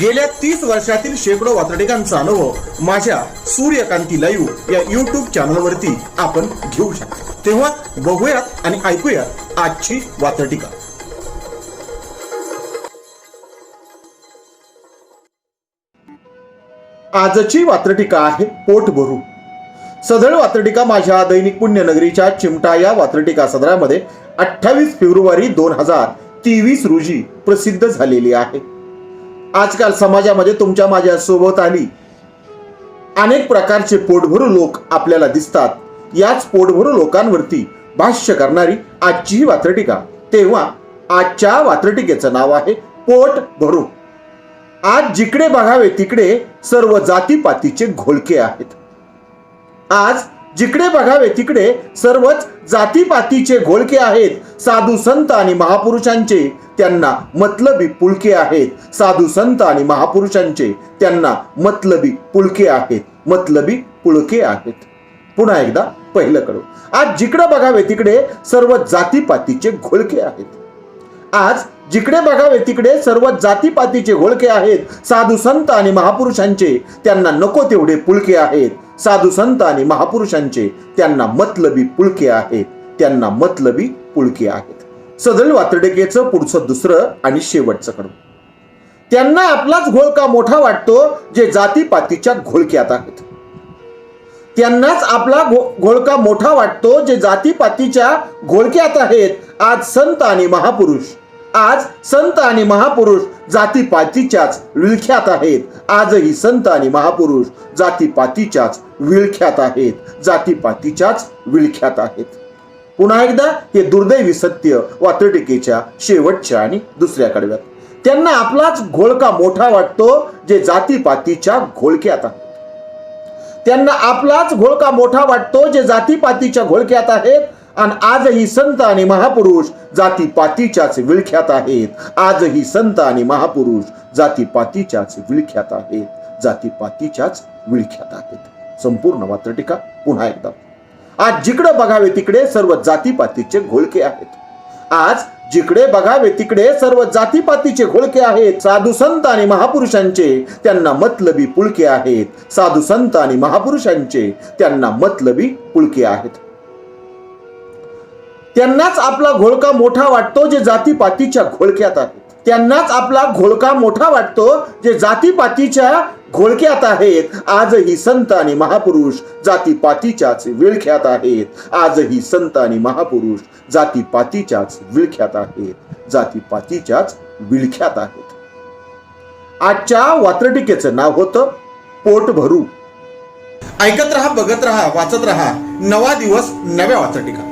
गेल्या तीस वर्षातील शेकडो वातडिकांचा अनुभव माझ्या सूर्यकांती लाईव्ह या युट्यूब चॅनलवरती आपण घेऊ शकतो. तेव्हा बघूयात आणि ऐकूयात आजची वातडिका आजची वात्रटिका आहे पोट भरू सदळ वात्रटिका माझ्या दैनिक पुण्यनगरीच्या चिमटा या वात्रटिका सदरामध्ये अठ्ठावीस फेब्रुवारी दोन हजार तेवीस रोजी प्रसिद्ध झालेली आहे. आजकाल समाजामध्ये तुमच्या माझ्या सोबत आली. अनेक प्रकारचे पोटभरू लोक आपल्याला दिसतात. याच पोटभरू लोकांवरती भाष्य करणारी आजची ही वात्रटिका. तेव्हा आजच्या वात्रटिकेचं नाव आहे पोट भरू आज जिकडे बघावे तिकडे सर्व जातीपातीचे घोळके आहेत. आज जिकडे बघावे तिकडे सर्वच जातीपातीचे घोळके आहेत. साधू संत आणि महापुरुषांचे त्यांना मतलबी पुलके आहेत. साधू संत आणि महापुरुषांचे त्यांना मतलबी पुलके आहेत. मतलबी पुळके आहेत. पुन्हा एकदा पहिलं कडू आज जिकडे बघावे तिकडे सर्व जातीपातीचे घोळके आहेत. आज जिकडे बघावे तिकडे सर्व जातीपातीचे घोळके आहेत. साधू संत आणि महापुरुषांचे त्यांना नको तेवढे पुलके आहेत. साधू संत आणि महापुरुषांचे त्यांना मतलबी पुलके आहेत. त्यांना मतलबी पुळकी आहेत. सदल वातडिकेचं पुढचं दुसरं आणि शेवटचं कडू त्यांना आपलाच घोळका मोठा वाटतो जे जातीपातीच्या घोळक्यात आहेत? त्यांनाच आपला घो- घोळका मोठा वाटतो जे जातीपातीच्या घोळक्यात आहेत? आज संत आणि महापुरुष आज संत आणि महापुरुष जातीपातीच्याच विळख्यात आहेत. आजही संत आणि महापुरुष जातीपातीच्याच विळख्यात आहेत. जातीपातीच्याच विळख्यात आहेत. पुन्हा एकदा हे दुर्दैवी सत्य वात्रटिकेच्या शेवटच्या आणि दुसऱ्या कडव्यात. त्यांना आपलाच घोळका मोठा वाटतो जे जातीपातीच्या घोळक्यात आहे त्यांना आपलाच घोळका मोठा वाटतो जे जातीपातीच्या घोळक्यात आहेत. आणि आजही संत आणि महापुरुष जातीपातीच्याच विळख्यात आहेत. आजही संत आणि महापुरुष जातीपातीच्याच विळख्यात आहेत. जातीपातीच्याच विळख्यात आहेत. संपूर्ण वात्रटिका पुन्हा एकदा. आज जिकडे बघावे तिकडे सर्व जातीपातीचे घोळके आहेत. आज जिकडे बघावे तिकडे सर्व जातीपातीचे घोळके आहेत. साधू संत आणि महापुरुषांचे त्यांना मतलबी पुळके आहेत. साधू संत आणि महापुरुषांचे त्यांना मतलबी पुळके आहेत. त्यांनाच आपला घोळका मोठा वाटतो जे जातीपातीच्या घोळक्यात आहेत. त्यांनाच आपला घोळका मोठा वाटतो जे जातीपातीच्या घोळक्यात आहेत. आजही संत आणि महापुरुष जातीपातीच्याच विळख्यात आहेत. आजही संत आणि महापुरुष जातीपातीच्याच विळख्यात आहेत. जातीपातीच्याच विळख्यात आहेत. आजच्या वात्रटिकेचं नाव होतं पोट भरू. ऐकत रहा बघत रहा वाचत रहा. नवा दिवस नव्या वात्रटिका.